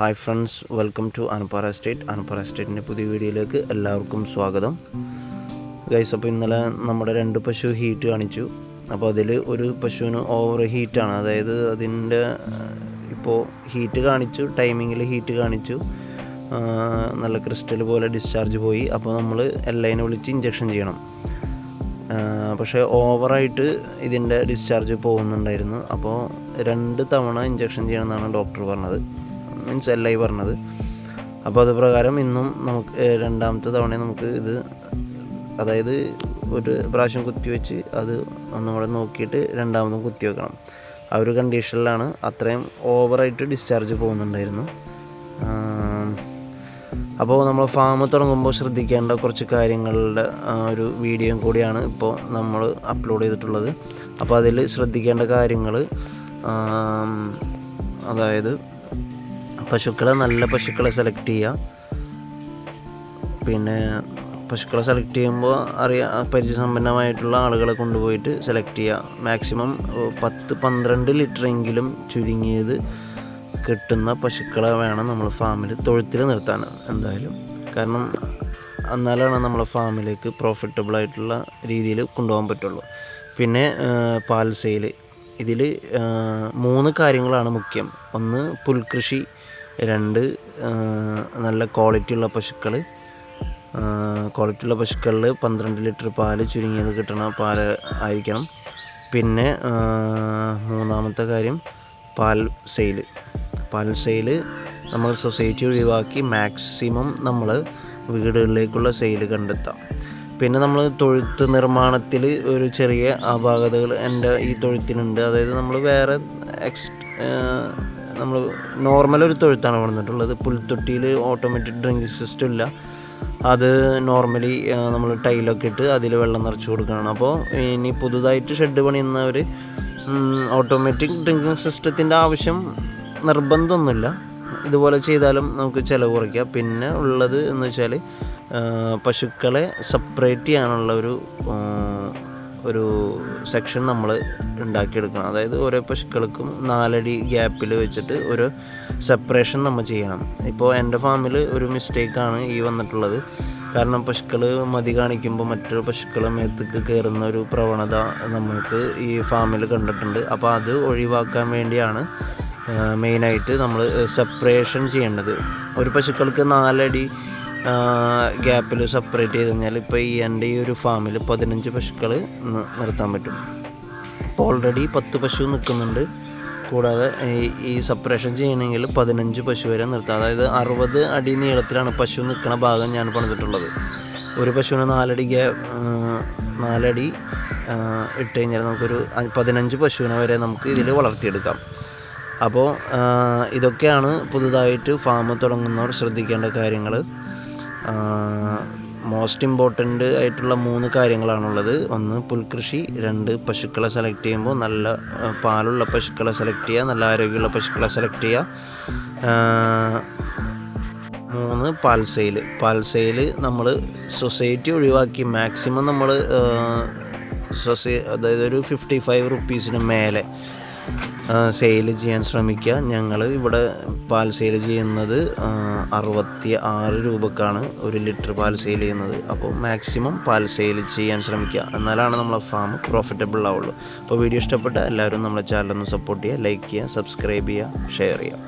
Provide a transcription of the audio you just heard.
Hi friends welcome to Anappara estate Anappara എസ്റ്റേറ്റിന്റെ പുതിയ വീഡിയോയിലേക്ക് എല്ലാവർക്കും സ്വാഗതം. ഗൈസ് അപ്പോൾ ഇന്നലെ നമ്മുടെ രണ്ട് പശു ഹീറ്റ് കാണിച്ചു. അപ്പോൾ അതിൽ ഒരു പശുവിന് ഓവർ ഹീറ്റാണ് അതായത് അതിന്റെ ഇപ്പോൾ ഹീറ്റ് കാണിച്ചു ടൈമിങ്ങിൽ ഹീറ്റ് കാണിച്ചു. നല്ല ക്രിസ്റ്റൽ പോലെ ഡിസ്ചാർജ് പോയി. അപ്പോൾ നമ്മൾ എല്ലൈനെ വിളിച്ച് ഇഞ്ചക്ഷൻ ചെയ്യണം. പക്ഷേ ഓവറായിട്ട് ഇതിന്റെ ഡിസ്ചാർജ് പോകുന്നുണ്ടായിരുന്നു. അപ്പോൾ രണ്ട് തവണ ഇഞ്ചക്ഷൻ ചെയ്യണമെന്നാണ് ഡോക്ടർ പറഞ്ഞത്. മീൻസ് എൽ ഐ പറഞ്ഞത്. അപ്പോൾ അത് പ്രകാരം ഇന്നും നമുക്ക് രണ്ടാമത്തെ തവണ നമുക്ക് ഇത് അതായത് ഒരു പ്രാവശ്യം കുത്തിവെച്ച് അത് ഒന്നുകൂടെ നോക്കിയിട്ട് രണ്ടാമതും കുത്തി വെക്കണം ആ ഒരു കണ്ടീഷനിലാണ് അത്രയും ഓവറായിട്ട് ഡിസ്ചാർജ് പോകുന്നുണ്ടായിരുന്നു. അപ്പോൾ നമ്മൾ ഫാം തുടങ്ങുമ്പോൾ ശ്രദ്ധിക്കേണ്ട കുറച്ച് കാര്യങ്ങളുടെ ഒരു വീഡിയോയും കൂടിയാണ് ഇപ്പോൾ നമ്മൾ അപ്ലോഡ് ചെയ്തിട്ടുള്ളത്. അപ്പോൾ അതിൽ ശ്രദ്ധിക്കേണ്ട കാര്യങ്ങൾ അതായത് പശുക്കളെ നല്ല പശുക്കളെ സെലക്ട് ചെയ്യുക പിന്നെ പശുക്കളെ സെലക്ട് ചെയ്യുമ്പോൾ അറിയാ പരിചയസമ്പന്നമായിട്ടുള്ള ആളുകളെ കൊണ്ടുപോയിട്ട് സെലക്ട് ചെയ്യുക മാക്സിമം പത്ത് പന്ത്രണ്ട് ലിറ്ററെങ്കിലും ചുരുങ്ങിയത് കിട്ടുന്ന പശുക്കളെ വേണം നമ്മൾ ഫാമിൽ തൊഴുത്തിൽ നിർത്താൻ എന്തായാലും. കാരണം എന്നാലാണ് നമ്മൾ ഫാമിലേക്ക് പ്രോഫിറ്റബിൾ ആയിട്ടുള്ള രീതിയിൽ കൊണ്ടുപോകാൻ പറ്റുള്ളൂ. പിന്നെ പാൽ സെയിൽ ഇതിൽ മൂന്ന് കാര്യങ്ങളാണ് മുഖ്യം. ഒന്ന് പുൽകൃഷി രണ്ട് നല്ല ക്വാളിറ്റി ഉള്ള പശുക്കൾ ക്വാളിറ്റിയുള്ള പശുക്കളിൽ പന്ത്രണ്ട് ലിറ്റർ പാൽ ചുരുങ്ങിയത് കിട്ടണ പാൽ ആയിരിക്കണം. പിന്നെ മൂന്നാമത്തെ കാര്യം പാൽ സെയിൽ പാൽ സെയിൽ നമ്മൾ സൊസൈറ്റി ഒഴിവാക്കി മാക്സിമം നമ്മൾ വീടുകളിലേക്കുള്ള സെയിൽ കണ്ടെത്താം. പിന്നെ നമ്മൾ തൊഴുത്ത് നിർമ്മാണത്തിൽ ഒരു ചെറിയ അപാകതകൾ എന്റെ ഈ തൊഴുത്തിനുണ്ട്. അതായത് നമ്മൾ വേറെ എക്സ് നമ്മൾ നോർമൽ ഒരു തൊഴുത്താണ് വന്നിട്ടുള്ളത്. പുൽത്തൊട്ടിയിൽ ഓട്ടോമാറ്റിക് ഡ്രിങ്കിങ് സിസ്റ്റം ഇല്ല. അത് നോർമലി നമ്മൾ ടൈലൊക്കെ ഇട്ട് അതിൽ വെള്ളം നിറച്ച് കൊടുക്കണം. അപ്പോൾ ഇനി പുതുതായിട്ട് ഷെഡ് പണിയുന്നവർ ഓട്ടോമാറ്റിക് ഡ്രിങ്കിങ് സിസ്റ്റത്തിന്റെ ആവശ്യം നിർബന്ധമൊന്നുമില്ല. ഇതുപോലെ ചെയ്താലും നമുക്ക് ചിലവ് കുറയ്ക്കാം. പിന്നെ ഉള്ളത് എന്ന് വെച്ചാൽ പശുക്കളെ സെപ്പറേറ്റ് ചെയ്യാനുള്ള ഒരു ഒരു സെക്ഷൻ നമ്മൾ ഉണ്ടാക്കിയെടുക്കണം. അതായത് ഓരോ പശുക്കൾക്കും നാലടി ഗ്യാപ്പിൽ വെച്ചിട്ട് ഒരു സെപ്പറേഷൻ നമ്മൾ ചെയ്യണം. ഇപ്പോൾ എന്റെ ഫാമിൽ ഒരു മിസ്റ്റേക്കാണ് ഈ വന്നിട്ടുള്ളത്. കാരണം പശുക്കൾ മതി കാണിക്കുമ്പോൾ മറ്റൊരു പശുക്കളെ മേത്തേക്ക് കയറുന്ന ഒരു പ്രവണത നമുക്ക് ഈ ഫാമിൽ കണ്ടിട്ടുണ്ട്. അപ്പോൾ അത് ഒഴിവാക്കാൻ വേണ്ടിയാണ് മെയിനായിട്ട് നമ്മൾ സെപ്പറേഷൻ ചെയ്യേണ്ടത്. ഒരു പശുക്കൾക്ക് നാലടി ഗ്യാപ്പിൽ സെപ്പറേറ്റ് ചെയ്ത് കഴിഞ്ഞാൽ ഇപ്പോൾ ഈ എന്റെ ഈ ഒരു ഫാമിൽ പതിനഞ്ച് പശുക്കൾ നിർത്താൻ പറ്റും. ഇപ്പോൾ ഓൾറെഡി പത്ത് പശു നിൽക്കുന്നുണ്ട് കൂടാതെ ഈ- സെപ്പറേഷൻ ചെയ്യണമെങ്കിൽ പതിനഞ്ച് പശു വരെ നിർത്താം. അതായത് അറുപത് അടി നീളത്തിലാണ് പശു നിൽക്കുന്ന ഭാഗം ഞാൻ പണിതിട്ടുള്ളത്. ഒരു പശുവിന് നാലടി ഗ്യാ നാലടി ഇട്ട് കഴിഞ്ഞാൽ നമുക്കൊരു പതിനഞ്ച് പശുവിനെ വരെ നമുക്ക് ഇതിൽ വളർത്തിയെടുക്കാം. അപ്പോൾ ഇതൊക്കെയാണ് പുതുതായിട്ട് ഫാം തുടങ്ങുന്നവർ ശ്രദ്ധിക്കേണ്ട കാര്യങ്ങൾ മോസ്റ്റ് ഇമ്പോർട്ടന്റ് ആയിട്ടുള്ള മൂന്ന് കാര്യങ്ങളാണുള്ളത്. ഒന്ന് പുൽകൃഷി. രണ്ട് പശുക്കളെ സെലക്ട് ചെയ്യുമ്പോൾ നല്ല പാലുള്ള പശുക്കളെ സെലക്ട് ചെയ്യുക നല്ല ആരോഗ്യമുള്ള പശുക്കളെ സെലക്ട് ചെയ്യുക. മൂന്ന് പാൽ സെയിൽ. പാൽ സെയിൽ നമ്മൾ സൊസൈറ്റി ഒഴിവാക്കി. മാക്സിമം നമ്മൾ സൊസൈ അതായത് ഒരു ഫിഫ്റ്റി ഫൈവ് റുപ്പീസിന് മേലെ. സെയിൽ ചെയ്യാൻ ശ്രമിക്കുക. ഞങ്ങൾ ഇവിടെ പാൽ സെയിൽ ചെയ്യുന്നത് അറുപത്തി ആറ് രൂപക്കാണ് ഒരു ലിറ്റർ പാൽ സെയിൽ ചെയ്യുന്നത്. അപ്പോൾ മാക്സിമം പാൽ സെയിൽ ചെയ്യാൻ ശ്രമിക്കുക. എന്നാലാണ് നമ്മളെ ഫാം പ്രോഫിറ്റബിൾ ആവുള്ളൂ. അപ്പോൾ വീഡിയോ ഇഷ്ടപ്പെട്ട എല്ലാവരും നമ്മളെ ചാനൽ ഒന്ന് സപ്പോർട്ട് ചെയ്യുക ലൈക്ക് ചെയ്യുക സബ്സ്ക്രൈബ് ചെയ്യുക ഷെയർ ചെയ്യുക.